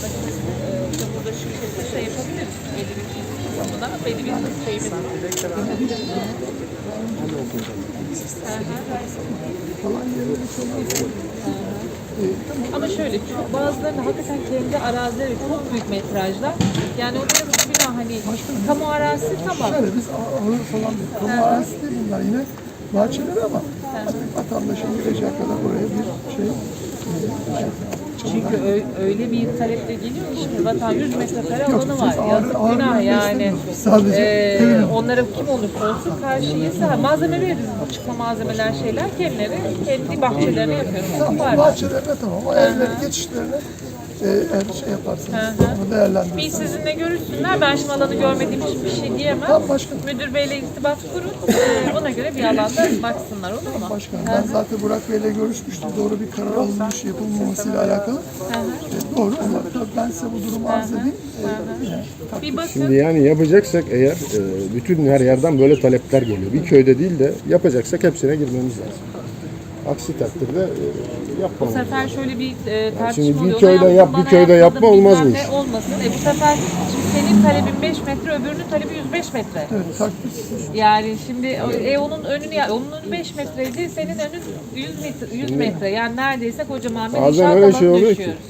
Burada şu şekilde şey yapabiliriz. Belli bir zamanda belli bir şeyimiz Ama şöyle çok bazılarının hakikaten kendi arazileri çok büyük metrajlar. Yani onların günah hani kamu arazisi tamam. Şöyle biz ağ- ağır falan. Kamu arazisi değil bunlar yine bahçeleri ama vatandaşın gireceği kadar oraya bir şey Çünkü öyle bir taleple geliyor ki şimdi vatan 100 metrekare alanı var. ağır- Yazık ağır günah bir yani. istemiyoruz. Sadece Ee, onlara kim olursa olsun karşıyız. Malzeme veririz. Çıkma malzemeler şeyler kendileri kendi bahçelerine yapıyoruz. Tamam, bahçelerine tamam ama evleri geçişlerine e, eğer şey yaparsanız Bir değerlendirirseniz. sizinle görüşsünler. Ben şimdi alanı görmediğim için bir şey diyemem. Tamam başkanım. Müdür beyle irtibat kurun. Ee, ona göre bir alanda baksınlar olur mu? Başkanım ben zaten Burak Bey'le görüşmüştüm. Doğru bir karar alınmış yapılmamasıyla alakalı. E, doğru. Ama tabii ben size bu durumu arz edeyim. E, yine Bir bakın. Şimdi yani yapacaksak eğer e, bütün her yerden böyle talepler geliyor. Bir köyde değil de yapacaksak hepsine girmemiz lazım. Aksi takdirde e, Bu lazım. sefer şöyle bir e, tartışma şimdi bir oluyor. köyde Ona yap, bir bana köyde yapma, olmaz bu bilmem iş. Olmasın. E, bu sefer şimdi senin talebin 5 metre, öbürünün talebi 105 metre. evet, takdir. Yani şimdi e, onun önünü ya onun önü 5 metreydi, senin önün 100 metre, 100 metre. Yani neredeyse kocaman bir Bazen inşaat öyle şey oluyor ki düşüyoruz.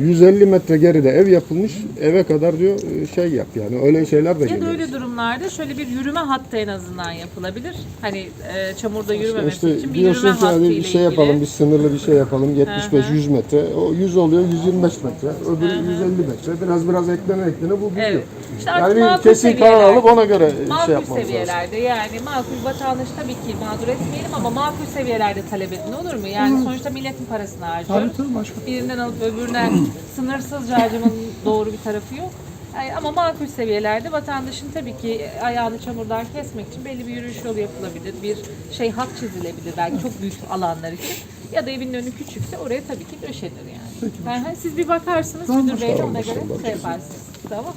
150 metre geride ev yapılmış eve kadar diyor e, şey yap yani öyle şeyler de Ya da geliyor. öyle durumlarda şöyle bir yürüme hattı en azından yapılabilir. Hani e, çamurda yürümemesi İşte için bir yürüme diyorsun ki hattı hani ile bir şey ilgili. yapalım, bir sınırlı bir şey yapalım. 75-100 metre. O 100 oluyor, 125 metre. Öbürü 150 metre. Biraz biraz eklene eklene bu büyüyor. Evet. İşte artık Yani bir makul kesin karar seviyeler. alıp ona göre şey Makul yapmamız lazım. seviyelerde yani makul vatandaş tabii ki mağdur etmeyelim ama makul seviyelerde talep edin olur mu? Yani sonuçta milletin parasını harcıyoruz. Tabii tabii başkanım. Birinden alıp öbürüne sınırsızca harcamanın doğru bir tarafı yok. Yani ama makul seviyelerde vatandaşın tabii ki ayağını çamurdan kesmek için belli bir yürüyüş yolu yapılabilir. Bir şey hat çizilebilir belki çok büyük alanlar için. Ya da evin önü küçükse oraya tabii ki döşenir yani. Yani siz bir bakarsınız müdür beyle ona göre şey yaparsınız. Tamam.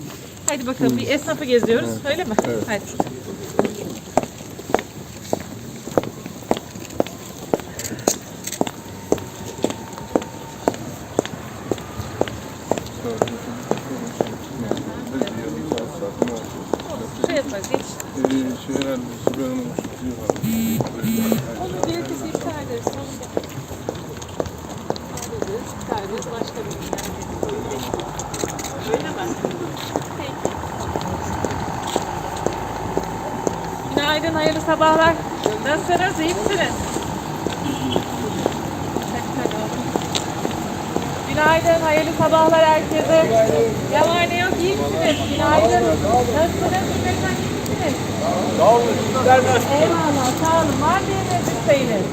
Hadi bakalım bir esnafı geziyoruz öyle mi? Hadi. Günaydın, hayırlı sabahlar. Nasılsınız, iyi misiniz? Günaydın, hayırlı sabahlar herkese. Ne var ne yok, iyi misiniz? Günaydın. Nasılsınız, günaydın, iyi misiniz? Eyvallah, sağ olun. Var mı yeriniz isteğiniz?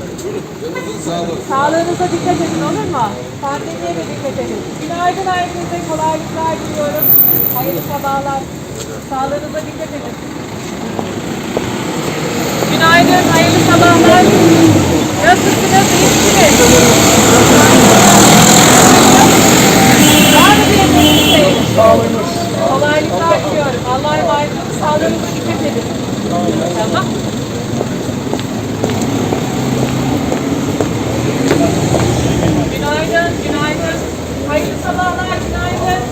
Sağlığınıza dikkat edin olur mu? Pandemiye de dikkat edin. Günaydın herkese, kolaylıklar diliyorum. Hayırlı sabahlar. Sağlığınıza dikkat edin. Günaydın, hayırlı sabahlar. Nasılsınız, iyi misiniz? Var mı bir yeriniz isteğiniz? Kolaylıklar diliyorum. Allah'a emanet olun. Sağlığınıza dikkat edin. Tamam. Günaydın, günaydın. Hayırlı sabahlar, günaydın.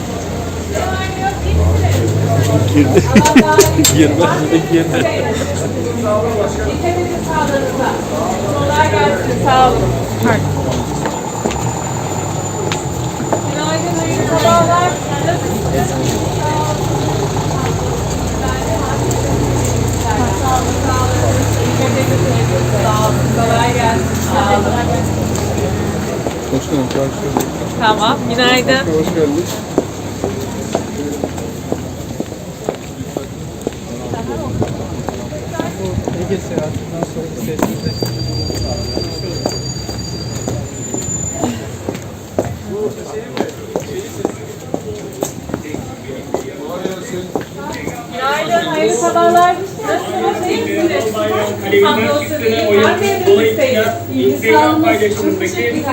Yok, iyi misiniz? Girdi. Girmez mi? Girdi. Dikkat edin sağlığınıza. Kolay gelsin, sağ olun. Günaydın, hayırlı sabahlar. Olun. Başkanım karşıya. Tamam, günaydın. Hoş geldiniz. Ege seyahatinden sonra sesinde Günaydın, hayırlı sabahlar. Nasılsınız, iyi misiniz? Hamdolsun iyiyim. Var mı evde isteğiniz? İyi sağlığınız, çok teşekkürler.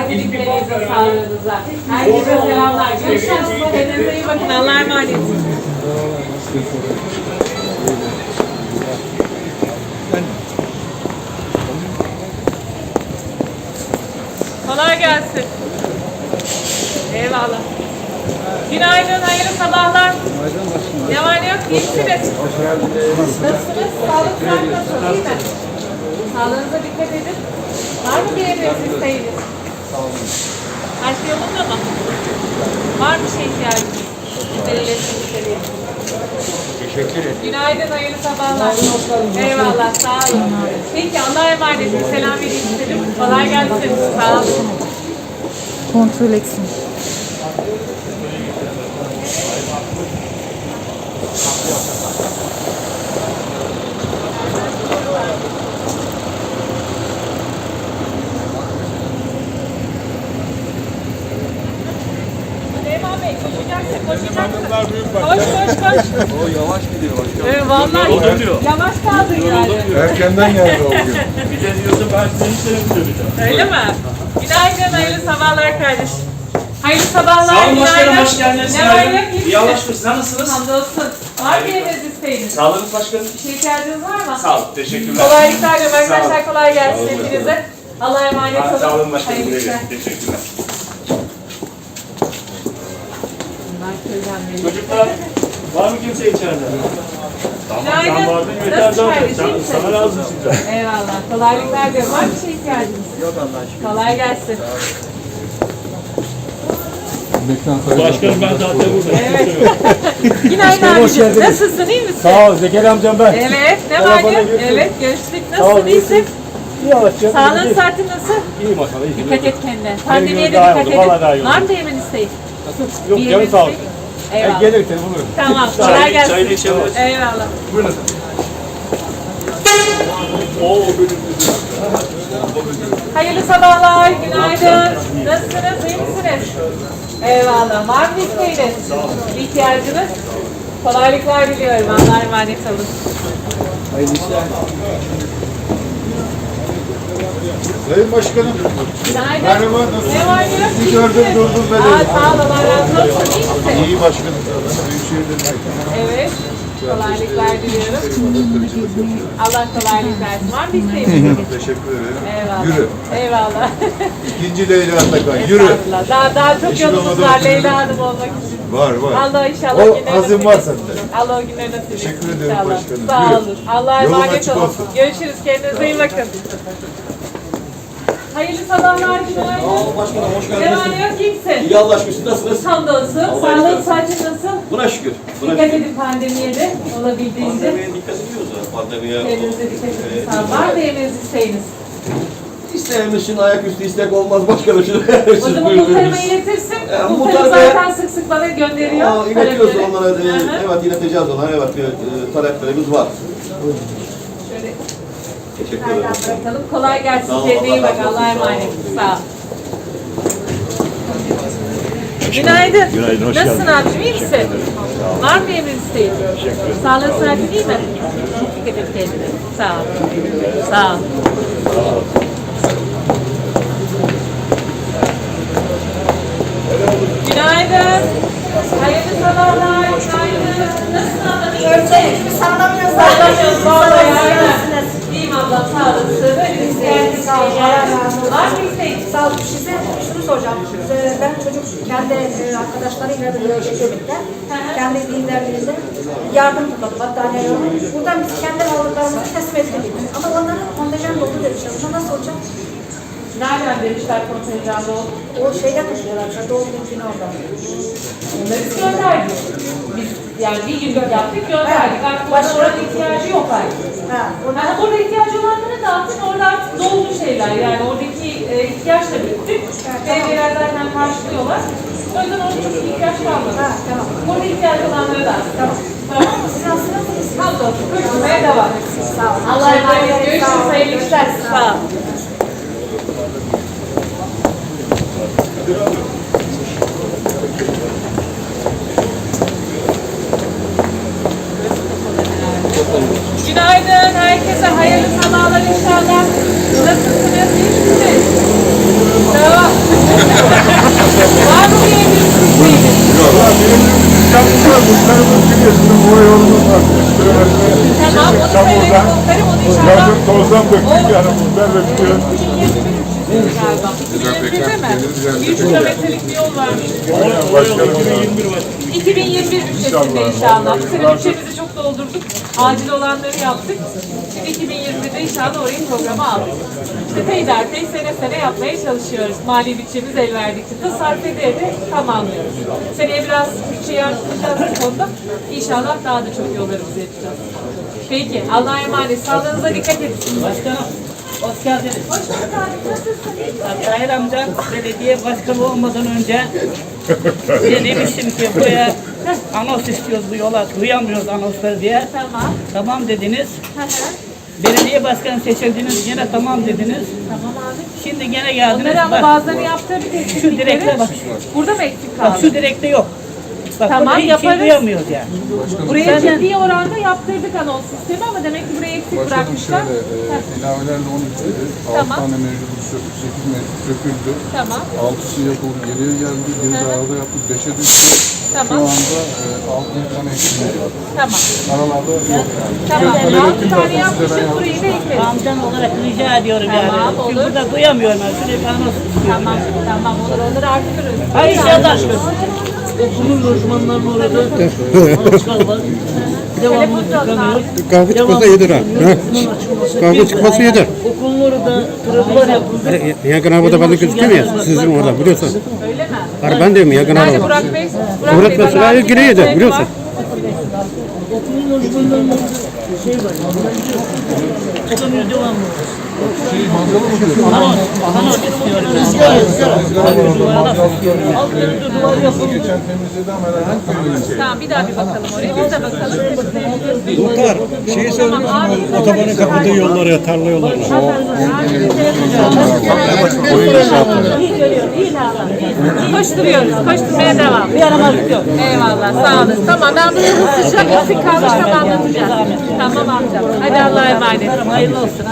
Dediklerinize, sağlığınıza. Herkese selamlar. Görüşürüz. Kendinize iyi bakın. Allah'a emanet. Kolay gelsin. Eyvallah. Günaydın, hayırlı sabahlar. Ne var ne yok, iyi misiniz? Nasılsınız? Sağlık saat nasıl, iyi mi? Sağlığınıza dikkat edin. Var mı bir emriniz, isteğiniz? Her şey yolunda mı? Var mı şey ihtiyacınız? Teşekkür ederim. Günaydın, hayırlı sabahlar. Eyvallah, sağ olun. Peki, Allah'a emanet olun. Selam vereyim istedim. Kolay gelsin. Sağ olun. Kontrol etsin. Bey, koşacaksın, koşacaksın. Koş, koş, koş. O yavaş gidiyor başkanım. Evet, vallahi yavaş kaldın yani. Erkenden geldi o gün. Öyle mi? Günaydın, hayırlı sabahlar kardeş. Hayırlı sabahlar, Sağ olun başkanım, günaydın. hoş geldiniz. Ne var yok, Günaydın. iyi Allah aşkına, nasılsınız? Hamdolsun. Var mı yeriniz isteğiniz? Sağlığınız başkanım. Bir şey ihtiyacınız var mı? Sağ olun, teşekkürler. Kolaylıklar Sağ olun. arkadaşlar. Kolay gelsin hepinize. Allah'a emanet olun. Sağ olun başkanım. Hayırlı işler. Teşekkürler. Çocuklar, var mı kimse içeride? Günaydın. Nasıl kardeşim? iyi misin? Sana lazım şimdi. Eyvallah. Kolaylıklar diliyorum. Var mı bir şey ihtiyacınız? Yok Allah'a şükür. Kolay gelsin. Başkanım ben zaten buradayım. Evet. Günaydın abicim. Nasılsın? iyi misin? Sağ ol Zekeri amcam ben. Evet. Ne var ne? Evet. Görüştük. Nasılsın? İyisin? İyi Allah'ım. Sağlığın saatin nasıl? İyi maşallah. iyi. Dikkat et kendine. Pandemiye de daha iyi dikkat oldu, vallahi daha iyi edin. Var mı da yemen isteği? Yok Bir canım yemen sağ ol. isteği? Ben Eyvallah. gelirim seni bulurum. Tamam. Kolay gelsin. Çayını içebiliriz. Eyvallah. Buyurun. Hayırlı sabahlar, günaydın. Nasılsınız, iyi misiniz? Eyvallah. Var mı isteğiniz? İhtiyacınız? Kolaylıklar diliyorum. Allah'a emanet olun. Hayırlı işler. Sayın Başkanım, Günaydın. Merhaba? Ne var ne yok? sizi iyi gördüm misin? durdum böyle. Aa, sağ ol, Allah razı olsun. İyi misin? İyi başkanım. Büyükşehir'den Evet. Kolaylıklar diliyorum. Allah kolaylık versin. Var mı isteğiniz? Teşekkür ederim. Eyvallah. Yürü. Eyvallah. İkinci Leyla Atakan, yürü. Estağfurullah. Daha, daha çok Eşim yolumuz var. Leyla Hanım olmak için. Var var. Allah inşallah O günleri azim nasip var etsin. sende. Allah o günleri nasip etsin Teşekkür ederim inşallah. başkanım. Sağ Yürü. olun. Allah'a Yolun emanet açık olun. olsun. Görüşürüz. Kendinize iyi bakın. Hayırlı sabahlar, günaydın. Başkanım hoş var ne yok, kimsin? İyi Allah aşkına nasılsınız? Hamdolsun. Sağlık, saatin nasıl? Buna şükür. Buna Dikkat şükür. edin pandemiye de olabildiğince. Pandemiye dikkat ediyoruz. Pandemiye. Kendinize dikkat edin. Sağ olun. Var mı emriniz isteğiniz? İsteğimiz için ayaküstü istek olmaz başkanım. Şimdi O zaman muhtarıma iletirsin. Ya, Muhtarım muhtar bey- zaten sık sık bana gönderiyor. Aa, iletiyoruz onlara. e. Evet ileteceğiz onlara. Evet e, taleplerimiz var. Teşekkür ederim. Bırakalım? Kolay gelsin. Ol, Kendine bak. Allah'a emanet. Sağ ol. Günaydın. Günaydın, hoş Nasılsın geldin. abicim? iyi misin? Var mı emrin isteğin? Sağlığın saatin iyi mi? Dikkat et kendine. Sağ ol. Sağ ol. Günaydın. Hayırlı sabahlar. Günaydın. Nasılsın abla? İyi misin? Sallamıyoruz. Sallamıyoruz vallahi aynen. İyiyim ablam sağ olasın. Böyle bir isteğiniz Var mı isteğin? Sağ olun. Size şunu soracağım. Ben çocuk kendi e, arkadaşlarıyla da birlikte kendi dinlerinde yardım topladık. Battaniye yolu. Buradan biz kendi aldıklarımızı teslim etmedik. Ama onların kontenjan doldu demişler. Buna nasıl olacak? Nereden demişler kontenjanda oldu? O şeyden taşıyorlar. Doğum günü orada. Onları biz gönderdik. Biz yani bir günlük yaptık gönderdik. Artık başkalarının ihtiyacı yok artık. Yani orada ihtiyacı olanlara dağıtın. Orada artık doldu şeyler. Yani oradaki e, ihtiyaç da bitti. Belediyeler zaten karşılıyorlar. O yüzden orada çok ihtiyaç kalmadı. Ha, tamam. Orada ihtiyaç olanlara dağıtın. Tamam. Tamam. Siz nasılsınız? Hamdolsun. Koşturmaya devam. Sağ olun. Allah'a emanet. Görüşürüz. Hayırlı işler. Sağ ol. Günaydın. Herkese hayırlı sabahlar inşallah. Nasılsınız? İyi misiniz? Tamam. Var mı bir emriniz isteğiniz? Muhtarımız biliyorsunuz bu yolumuz var. Tamam. Onu söyledim muhtarım. Onu inşallah. Yazın tozdan döktük yani muhtar bekliyor. galiba. 2021'de mi? 100 kilometrelik bir yol varmış. 2021 bütçesinde inşallah. Bu sene bütçemizi çok doldurduk. Acil olanları yaptık. Şimdi 2021'de inşallah orayı programa aldık. İşte peyderpey sene sene yapmaya çalışıyoruz. Mali bütçemiz el verdikçe. Tasarruf ede ede tamamlıyoruz. Seneye biraz bütçeyi arttıracağız bu konuda. İnşallah daha da çok yollarımızı yapacağız. Peki. Allah'a emanet. Sağlığınıza dikkat edin. Başkanım, hoş geldiniz. Hoş bulduk abi. Nasılsın? Tahir amca belediye başkanı olmadan önce size demiştim ki buraya anons istiyoruz bu yola, duyamıyoruz anonsları diye. Tamam. Tamam dediniz. Hı hı. Belediye başkanı seçildiniz, yine tamam dediniz. Tamam abi. Şimdi gene geldiniz. Onları ama Bak, bazıları yaptırdık eksiklikleri. direkte bak. Burada mı eksik bak kaldı? şu direkte yok. Bak Tamam, hiç yaparız. duyamıyoruz yani. Buraya ciddi oranda yaptırdık anons sistemi ama demek ki burayı eksik Başkanım bırakmışlar. şöyle, e, ilavelerle 12 idi. 6 Tamam. tane mevcut 8 mevcut söküldü. Tamam. 6'sı yapıldı, geriye geldi. Biri de arada yaptı, 5'e düştü. Şu Tamam. anda e, 6 tane eksiğimiz var. Tamam. Aralarda yok yani. Tamam. Böyle Altı üretim tane yapmışız burayı da ekleriz. Amcan olarak rica ediyorum yani. Tamam, Çünkü olur. burada duyamıyorum ben. Şuraya bir anons istiyorum. Tamam. Tamam olur olur arttırırız. Hayır inşallah. Okulun lojmanlarının orada var. Devamlı tıkanıyor. Kahve çıkmasa yedir ha. Kahve çıkması yedir. Okulun orada trafik yapıldı. Yakın ben de gözüküyor ya sizin orada biliyorsun. Öyle mi? Hani ben diyorum yakın arabada. Burak Bey? Burak, Bey, giriyor altı da, biliyorsun. Okulun lojmanlarında şey var. Tıkanıyor devamlı. Anons, anons istiyorum. Altlarında duvar yapıldı. Geçen temizledi ama herhalde köyümüzde. Tamam bir daha bir bakalım oraya. Biz de bakalım. Muhtar, şeyi söylemiş mi? Otobanın kapadığı yolları, tarla yolları. Koşturuyoruz. Koşturmaya devam. Bir yaramazlık yok. Eyvallah sağ olun. Tamam ben bunu hızlıca eksik kalmış ama anlatacağım. Tamam amcam. Hadi Allah'a emanet. Hayırlı olsun.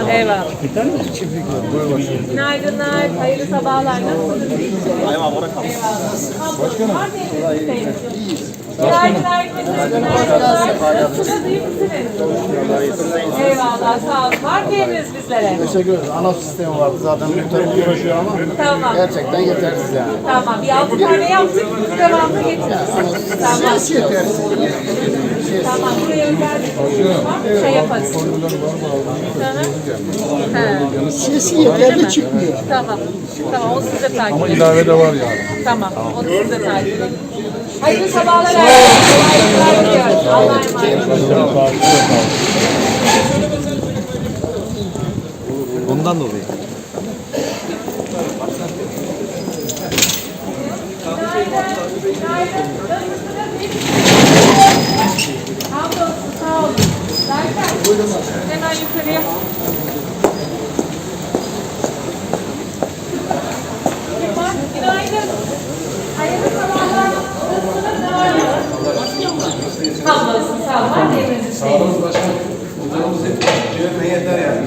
Eyvallah. Günaydınlar. Hayırlı sabahlar. Nasılsınız? Eyvallah. Başkanım. Günaydın herkese. Günaydınlar. Nasılsınız? iyi misiniz? Eyvallah. Sağ olun. Var mı bizlere? Teşekkür ederiz. Anons sistemi vardı zaten muhtarımız uğraşıyor ama Tamam. gerçekten yetersiz yani. Tamam. Bir altı tane yaptık. Devamlı getiririz. Tamam. Tamam. Buraya bir şey yaparız. Hı hı. He. Sesi yeterli çıkmıyor. Tamam. Tamam. O size takip Ama edin. ilave de var yani. Tamam. Onu size takip edin. Hayırlı sabahlar. Hayırlı diliyoruz. Allah'a emanet. Bundan dolayı. Hamdolsun, sağ olun. Zaten hemen yukarıya. Günaydın. Hayırlı sabahlar. Nasılsınız? Ne var? Hamdolsun, sağ olun. Var mı evinizin şeyi?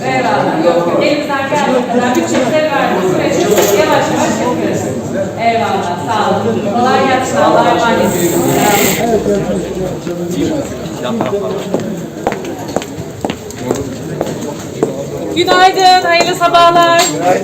Eyvallah. Yok, yok. Elimizden geldiği kadar bütçemize verdik. Süreci yavaş yavaş yapıyoruz. Eyvallah. Sağ olun. Kolay gelsin. Allah'a emanet. Günaydın, hayırlı sabahlar.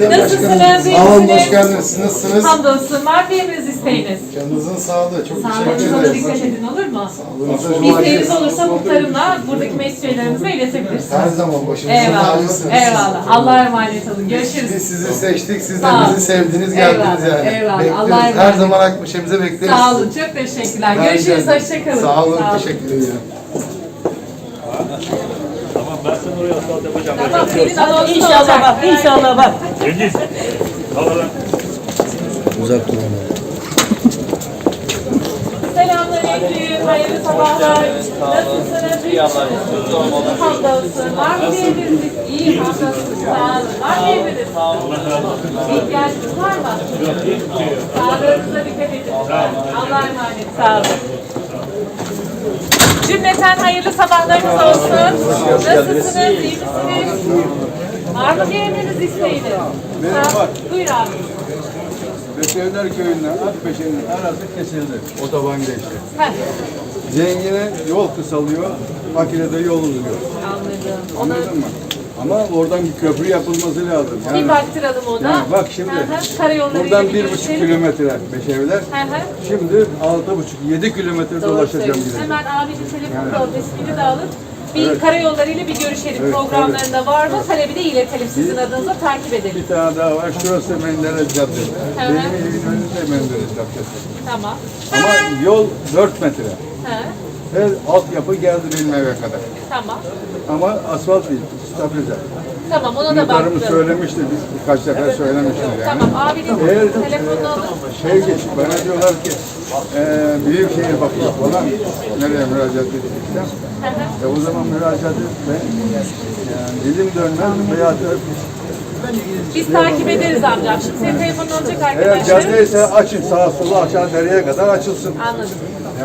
Nasılsınız, iyi Sağ olun, hoş misiniz? geldiniz. Siz nasılsınız? Hamdolsun, var mı emriniz isteğiniz? Canınızın sağlığı. Çok teşekkür Sağlığınıza da ederiz. dikkat edin olur mu? Sağlığınıza Bir isteğiniz olursa muhtarımla buradaki meclis üyelerimize iletebilirsiniz. Her zaman başımızın Eyvallah, tacısınız. eyvallah. Allah'a emanet olun. Görüşürüz. Biz sizi seçtik, siz de Sağ olun. bizi sevdiniz, geldiniz Eyvallah, yani. eyvallah. Bekleriz. Allah'a Her emanet. zaman akmışımıza bekleriz. Sağ olun, çok teşekkürler. Ben Görüşürüz, de- hoşçakalın. Sağ olun, teşekkür ederim. Oraya asfalt yapacağım. Anonsun İnşallah bak, inşallah bak. Cengiz. Havadan. Uzak durun. Selamünaleyküm, hayırlı sabahlar. Nasılsınız? İyi Hamdolsun. Var mı emriniz? İyi, hamdolsun. Sağ olun. Var mı? Bir ihtiyacınız var mı? Sağlığınıza dikkat edin. Allah'a emanet. Sağ olun. Cümleten hayırlı sabahlarınız olsun. Nasılsınız? İyi misiniz? Bir emriniz isteğiniz? Ha, Buyur abi. Bekevler köyünden Akbeşe'nin arası kesildi. Otoban geçti. Heh, Zengine yol kısalıyor, makinede yol uzuyor. anladım. Anladın mı? Ama oradan bir köprü yapılması lazım. Bir Yani, baktıralım ona. yani bak şimdi Hı buradan bir buçuk kilometre Beşevler. Şimdi altı buçuk, yedi kilometre Doğru dolaşacağım. Hemen abinin telefonunu alıp ismini de alın. Bir karayolları ile bir görüşelim. Evet, Programlarında var mı? Talebi de iletelim. Sizin adınıza takip edelim. Bir tane daha var. Şurası Menderes Caddesi. Benim evimin önünde Menderes Caddesi. Tamam. Ama yol 4 metre. Hı. Her altyapı geldi benim eve kadar. Tamam. Ama asfalt değil, stabilize. Tamam ona da Muhtarımız baktım. söylemişti, biz birkaç sefer söylemiştik yani. Tamam abinin Eğer telefonunu alın. şey geç, bana diyorlar ki e, büyük şehir bakıyor falan. Nereye müracaat edeceksem. E o zaman müracaat et ben yani dilim dönmez veya da Biz takip ederiz amcam. Şimdi senin telefonunu alacak eğer arkadaşlarım. caddeyse açın sağa sola aşağı dereye kadar açılsın. Anladım.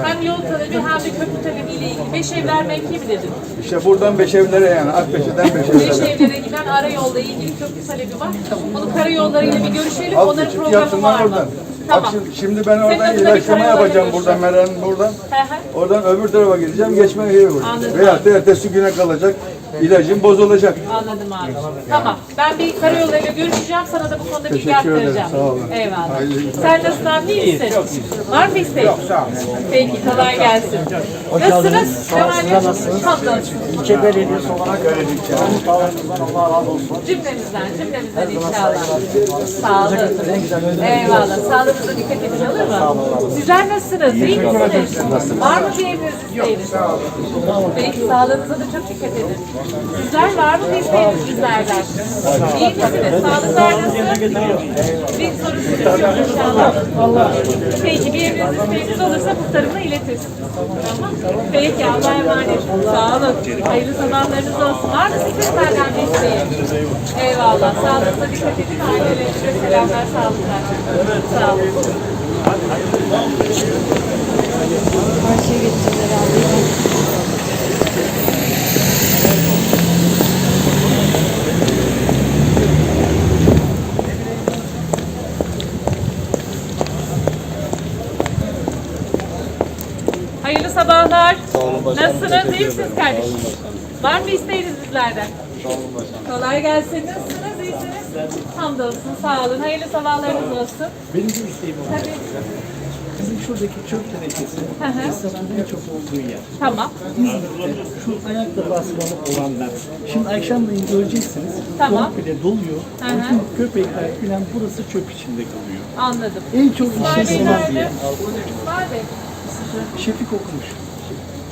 Hem yol talebi hem de köprü talebi ile ilgili. Beş evler mevki mi dedin? İşte buradan Beşevlere yani Akbeşe'den Beş Beşevlere. evlere giden arayolda ilgili köprü talebi var. Onu karayollarıyla bir görüşelim. Alt Onların geçit programı yapsınlar var mı? oradan. Tamam. Bak şimdi, şimdi ben oradan bir ilaçlama yapacağım buradan Meran'ın buradan. Hı hı. Oradan öbür tarafa gideceğim, geçme yeri var. Anladım. Veyahut da ertesi güne kalacak, ilacım bozulacak. Anladım abi. Tamam. Ben bir karayollarıyla görüşeceğim. Sana da bu konuda bilgi Teşekkür ederim, aktaracağım. sağ olun. Eyvallah. Sen nasılsın abi? İyi misin? Var mı isteğin? Yok sağ Peki kolay gelsin. Nasılsınız? Kemal'im? Hamdolsun. İlçe belediyesi olarak muhtarlarımızdan Allah razı olsun. Cümlemizden, cümlemizden inşallah. Sağ olun. Eyvallah. Sağlığınıza dikkat edin olur mu? Sizler nasılsınız? İyi misiniz? Var mı bir emriniz isteğiniz? Peki sağlığınıza da çok dikkat edin. Sizler var mı isteğiniz bizlerden? İyi misiniz? Sağlıklar nasıl? Bir sıkıntı yok inşallah. Peki bir emriniz isteğiniz olursa muhtarıma iletirsiniz. Tamam. Peki Allah'a emanet. Sağ olun. Hayırlı sabahlarınız olsun. Var mı sizin benden bir isteğin? Eyvallah. Sağlığınıza dikkat edin. Ailelerinize selamlar, sağlıklar. Sağ olun. Hayırlı Nasılsınız? İyi misiniz kardeşim? Var mı isteğiniz bizlerden? Kolay gelsin. Nasılsınız? İyisiniz? Hamdolsun. Sağ olun. Hayırlı sabahlarınız olsun. Benim bir isteğim var. Tabii. Bizim şuradaki çöp tenekesi esnafın en çok olduğu yer. Tamam. İzmir'de şu ayakta basmalı olanlar. Şimdi akşamleyin göreceksiniz. Tamam. Komple doluyor. Hı hı. Bütün köpekler filan burası çöp içinde kalıyor. Anladım. En çok İsmail işin Bey var nerede? diye. İsmail Bey. Şefik okumuş.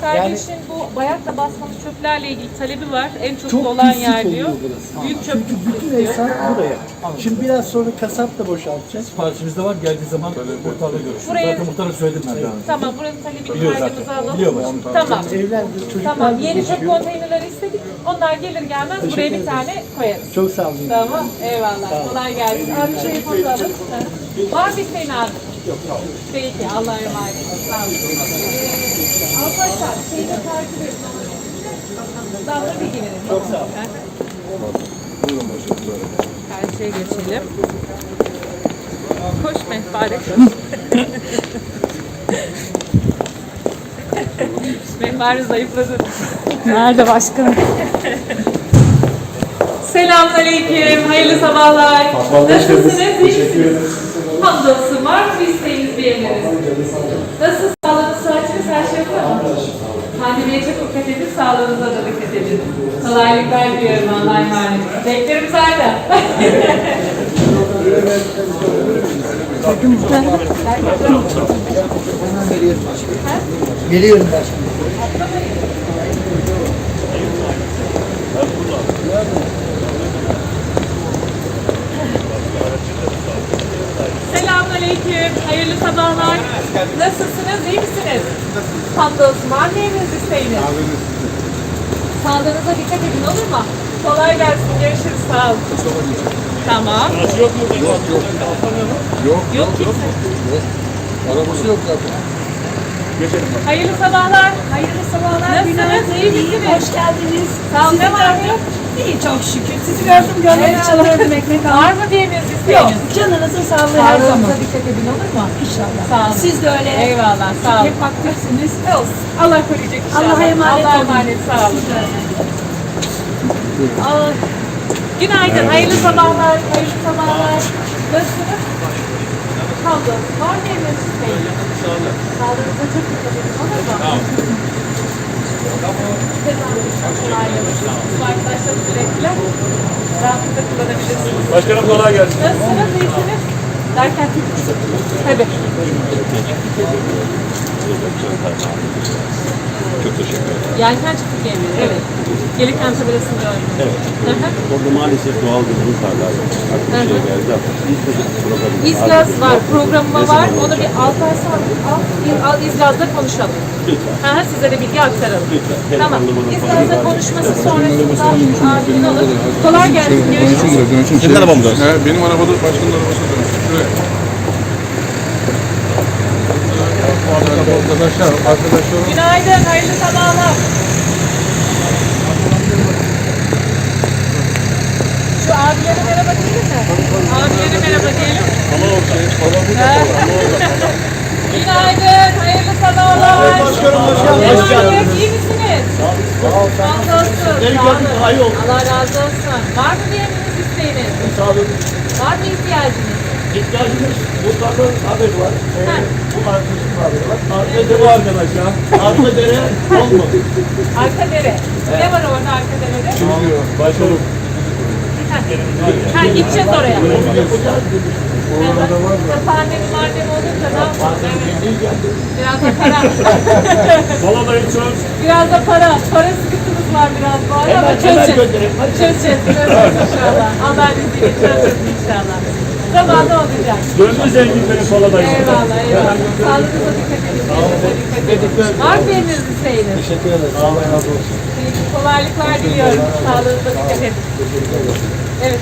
Kardeşin bu bayakla basmalı çöplerle ilgili talebi var. En çok, Çok dolan pislik yer oluyor diyor. burası. Büyük çöp Çünkü bütün esnaf buraya. Şimdi biraz sonra kasap da boşaltacak. Siparişimiz de var. Geldiği zaman muhtarla görüşürüz. Buraya- Zaten muhtara söyledim ben daha önce. Tamam buranın talebini Biliyor kaydımıza zaten. alalım. Biliyor başkanım. Tamam. Evlerde çocuklar Tamam. Yeni çöp yaşıyor. konteynerleri istedik. Onlar gelir gelmez buraya bir tane koyarız. Çok sağ olun. Tamam. Eyvallah. Kolay gelsin. Abi şey yapalım. Var mı isteğin abi? Yok olun. Peki. Allah'a emanet. Sağ olun. Ee, Arkadaşlar şeyi de takip edin. Daha da bilgi verin. Çok sağ olun. Karşıya geçelim. Koş mehpare koş. mehpare zayıfladı. Nerede başkanım? Selamünaleyküm, hayırlı sabahlar. Nasılsınız? İyi misiniz? Hamdolsun. Var bir isteğiniz, bir emriniz? Nasıl sağlığınız, saatiniz, her şey var mı? Pandemiye çok dikkat edin, sağlığınıza da dikkat edin. Kolaylıklar diliyorum Allah'a emanet. Beklerim zaten. Geliyorum başkanım. Selamünaleyküm, hayırlı sabahlar. Nasılsınız, iyi misiniz? Hamdolsun. Var mı emriniz, isteğiniz? Sağlığınıza dikkat edin olur mu? Kolay gelsin. Görüşürüz. Sağ olun. Tamam. Yok yok. Yok. Yok kimse. Arabası yok zaten. Hayırlı sabahlar. Hayırlı sabahlar. Nasılsınız? İyi misiniz? Hoş geldiniz. Sağ olun. Ne var ne yok? İyi çok şükür. Sizi gördüm gönlüm için gördüm ekmek aldım. Var mı bir emriniz, Yok. isteğiniz? Canınızın sağlığı her zaman. Sağlığınıza dikkat edin olur mu? İnşallah. Sağ olun. Siz de öyle. Eyvallah. Sağ olun. Hep aktifsiniz. Olsun. Allah koruyacak inşallah. Allah'a emanet Allah'a olun. emanet. Sağ olun. Ay, Günaydın, hayırlı sabahlar, hayırlı sabahlar. Nasılsınız? Hamdolsun. Var mı emriniz Bey? Sağlığınıza çok dikkat edin, olur mu? Tamam. Bu arkadaşlar sürekli rahatlıkla kullanabilirsiniz. Başkanım kolay gelsin. Nasılsınız, iyisiniz? Derken Tabii. Çok teşekkür ederim. Yelken çıktı gemileri, evet. Gelirken tabelasını gördüm. Evet. Orada maalesef doğal gazımız hala yok. Artık bir şey geldi ama İzgaz programı. İzgaz var, programıma var. Onu bir altı ay sonra al, al İzgaz'da konuşalım. Lütfen. Ha, size de bilgi aktaralım. Lütfen. Tamam. İzgaz'da konuşması sonrasında abinin alır. Kolay gelsin. Görüşürüz. Senin arabamda. benim arabada başkanın arabası dönüş. Şuraya. Arkadaşlar, arkadaşlar. Günaydın, hayırlı sabahlar. Şu abilere merhaba diyelim mi? Abilere merhaba diyelim. Günaydın, hayırlı sabahlar. Nasılsınız, iyi misiniz? Hamdolsun, sağ olun. Allah razı olsun. Var mı bir isteğiniz? Sağ olun. Var mı ihtiyacınız? İhtiyacımız mutlaka haber var. Ee, Ha. bu arkadaşın haberi var. Arkada bu arkadaş ya. Arka dere olmadı. Arka dere. Ne var orada arka derede? Başkanım. Ha, ha gideceğiz oraya. Pandemi mardemi olunca ne yapalım? Biraz da para. Valla da hiç yok. biraz da para. Para sıkıntımız var biraz bu ara ama çözeceğiz. Çözeceğiz. Çözeceğiz inşallah. Allah'ın izniyle çözeceğiz inşallah. Zamanı olacak. Döndü zenginleri Paladayız. Eyvallah eyvallah. Sağlığınıza dikkat edin. Dikkat edin. Var mı emriniz isteğiniz? Teşekkür ederim. Allah razı olsun. Kolaylıklar diliyorum. Sağlığınıza dikkat edin. Evet.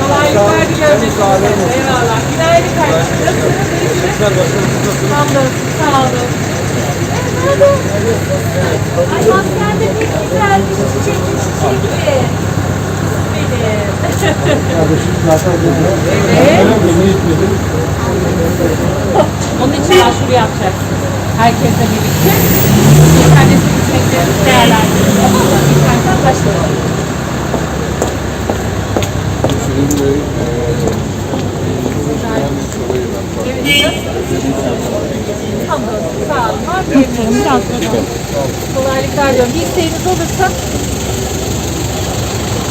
Kolaylıklar diliyorum. Eyvallah. Günaydın kardeşim. Nasılsınız? İyisiniz? Hamdolsun. Sağ olun. Ay maskende ne güzel bir çiçekli çiçekli. Benim. evet. Onun için başvuru yapacaksın. Herkesle birlikte. İnternet hizmetlerini değerlendirin. Tamam mı? İnternetten başvuralım. Evet, nasılsınız? Hamdolsun, sağ olun. Var mı emriniz? Kolaylıklar diliyorum. Bir isteğiniz olursa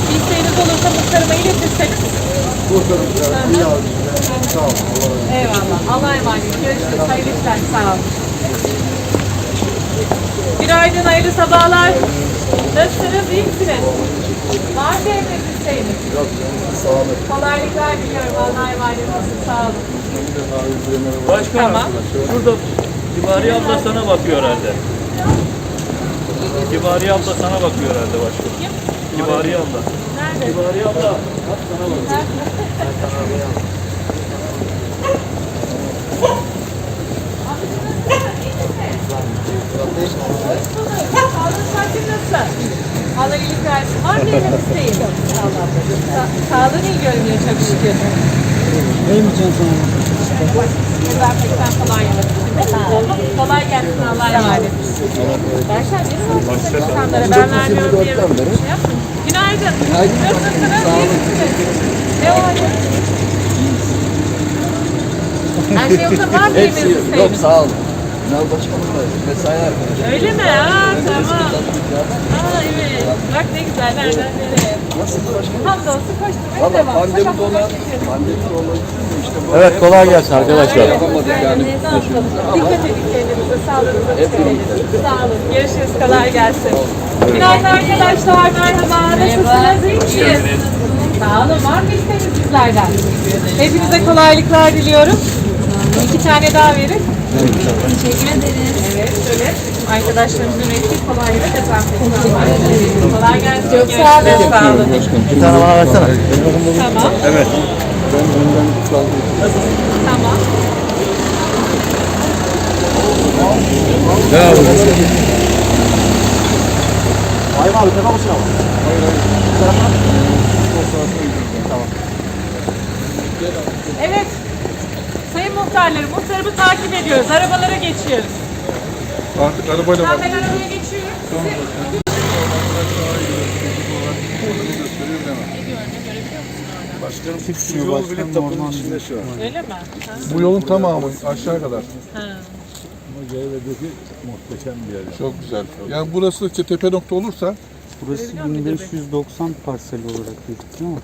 bir isteğiniz olursa muhtarıma iletirseniz. Sağ olun. Eyvallah. Allah'a emanet. Görüşürüz. Hayırlı işler. Sağ olun. Günaydın, hayırlı sabahlar. Nasılsınız? İyi misiniz? Var isteğiniz? Yok, sağ olun. Kolaylıklar diliyorum. Allah'a emanet olun. Sağ olun. Başkanım. Tamam. Şurada Cibari abla sana bakıyor herhalde. Cibari abla sana bakıyor herhalde başkanım. Kim? Cibari abla. Nerede? Cibari abla. Bak sana bakıyor. Sağlığın sakin nasıl? Allah iyilik versin. Var mı isteğin? Sa- Sağlığın iyi görünüyor çok şükür. Dezenfektan falan yapalım. Kolay gelsin Allah'a emanet. Berşen benim olsun insanlara ben vermiyorum diye bir şey yapmayın. Günaydın. Nasılsınız? İyi misiniz? Ne ya? Her şey yoksa var mı isteğiniz? Yok sağ olun. Ünal Başkanım da mesai arkadaşı. Öyle mi? Aa tamam. Aa evet. Bak ne güzel. Nereden nereye? Nasılsınız başkanım? Hamdolsun koşturmaya Valla devam. pandemi dolan, pandemi dolan işte bu. Evet kolay gelsin arkadaşlar. Yapamadık yani. Ne yapalım? Dikkat edin kendinize, sağlığınıza dikkat edin. Sağ olun. Görüşürüz. Kolay gelsin. Günaydın arkadaşlar. Merhaba. Nasılsınız? İyi misiniz? Sağ olun. Var mı isteğiniz bizlerden? Hepinize kolaylıklar diliyorum. İki tane daha verin. Teşekkür ederiz. Evet, şöyle arkadaşlarımızın ürettiği kolaylıkla dezenfektan. Kolay gelsin. Çok sağ olun. Sağ olun. Bir tane bana versene. Tamam. Evet. Tamam. Sayın abi tepe mısın ama? Evet. Takip ediyoruz. Arabalara geçiyoruz. Artık arabayla Ben, ben arabaya geçiyorum. Başkanım şu yol bile tapının içinde şu an. Öyle mi? Ha. Bu yolun tamamı aşağı kadar. Ha. muhteşem bir yer. Çok güzel. Yani burası işte tepe nokta olursa Burası 1590 parsel olarak gözüküyor ama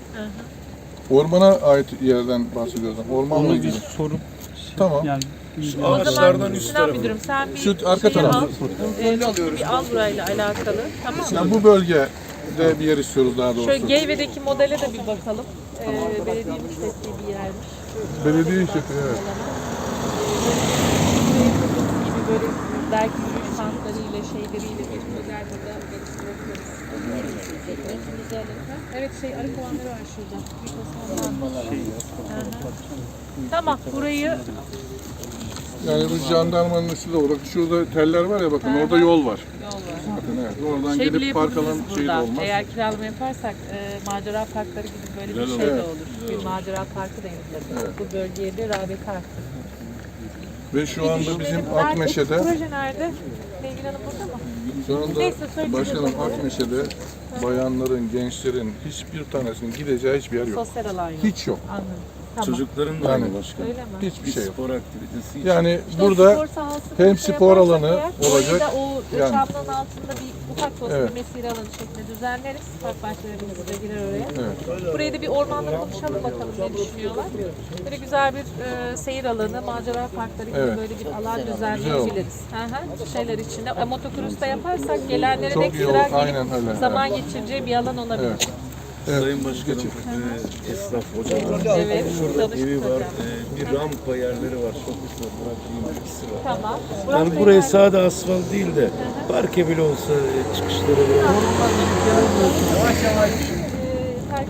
ormana ait yerden bahsediyoruz. Ormanla onu ilgili. bir sorup Tamam. yani O zaman Sinan Müdürüm sen bir Şu arka şeyi tarafı. al. Ee, bir al burayla alakalı. Tamam mı? Yani bu bölgede bir yer istiyoruz daha doğrusu. Şöyle Geyve'deki modele de bir bakalım. Ee, belediyenin seçtiği bir yermiş. Belediye işletiyor evet. gibi böyle belki yürüyüş kamplarıyla şeyleriyle bir güzel burada. Evet şey arı kovanları var şurada. Hı. Tamam burayı Yani bu jandarmanın üstünde olur. Bak şurada teller var ya bakın orada yol var. yol var. Bakın evet. Oradan Şey gelip park alan şey de olmaz. Eğer kiralama yaparsak e, macera parkları gibi böyle bir şey de olur. Bir macera parkı da yapılabilir. Bu bölgeye de rağbet arttı. Ve şu anda bizim? Akmeşe'de Proje nerede? Sevgili Hanım burada mı? şu anda Neyse, başkanım. Akmeşe'de bayanların, gençlerin hiçbir tanesinin gideceği hiçbir yer yok. Sosyal alan yok. Hiç yok. Anladım. Tamam. Çocukların da Yani aynı başkanım. Öyle mi? hiçbir şey yok. Spor aktivitesi için. Yani İşte burada spor sahası hem bir şey spor yaparsak alanı eğer, olacak, Orayı da o yani- altında bir ufak sosyal Evet. mesire alanı şeklinde düzenleriz. Park bahçelerimiz de girer oraya. Evet. Burayı da bir ormanla konuşalım bakalım ne düşünüyorlar. Böyle güzel bir e, seyir alanı, macera parkları gibi Evet. böyle bir alan düzenleyebiliriz. Hı hı. Şeyler içinde. E, motokros da yaparsak gelenlerin Çok iyi ekstra olur, gelip aynen öyle, zaman geçireceği bir alan olabilir. Evet. Evet. Sayın Başkanım, e, esnaf hocalar. Evet, tanıştık Evi var, e, bir rampa yerleri var. Çok güzel. Bırakayım ikisi var. Tamam. Yani Burak buraya sade asfalt değil de parke bile olsa e, çıkışları var.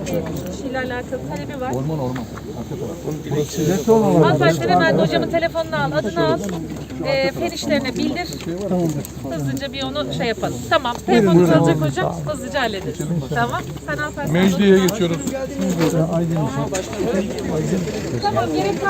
Terk işiyle alakalı talebi var. Orman orman. Arka taraf. Hanımefendi sen hemen hocamın telefonunu al, adını al. E, fen işlerine bildir. Hızlıca bir onu şey yapalım. Tamam, telefonu alacak hocam. Hızlıca hallederiz. Tamam, sen al. Mecliye geçiyoruz. Tamam, gerek